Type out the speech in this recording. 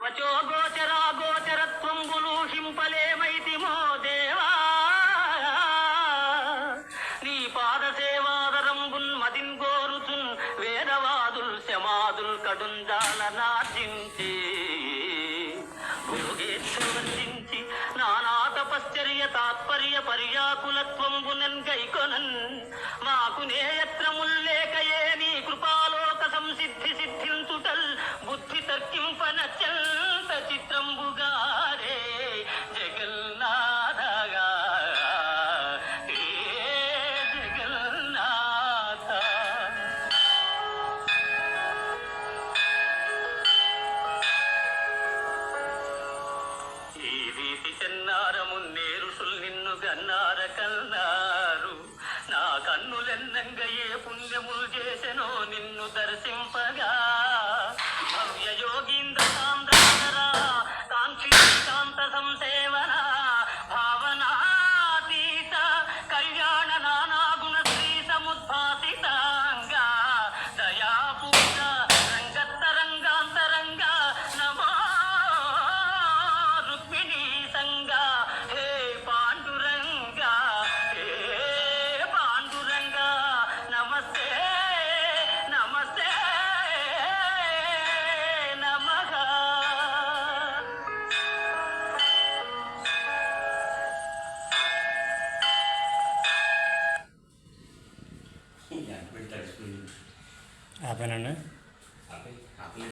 వచో హింపలేమైతిమో దేవా. నీ పాద సేవాదరంబున్ మదిన్ గోరుచున్ వేదవాదుల్ శమాదుల్ కడుంజాల నార్జించి భోగేశ్వరించి నానా తపశ్చర్య తాత్పర్య పర్యాకులత్వంబునన్ గైకొనన్ కన్నార కన్నారు. నా కన్నులెన్నంగ ఏ పుణ్యములు చేసెనో నిన్ను దర్శింపగా. భవ్య యోగీంద్ర సాంద్రాధర కాంక్షి ఆపేనండి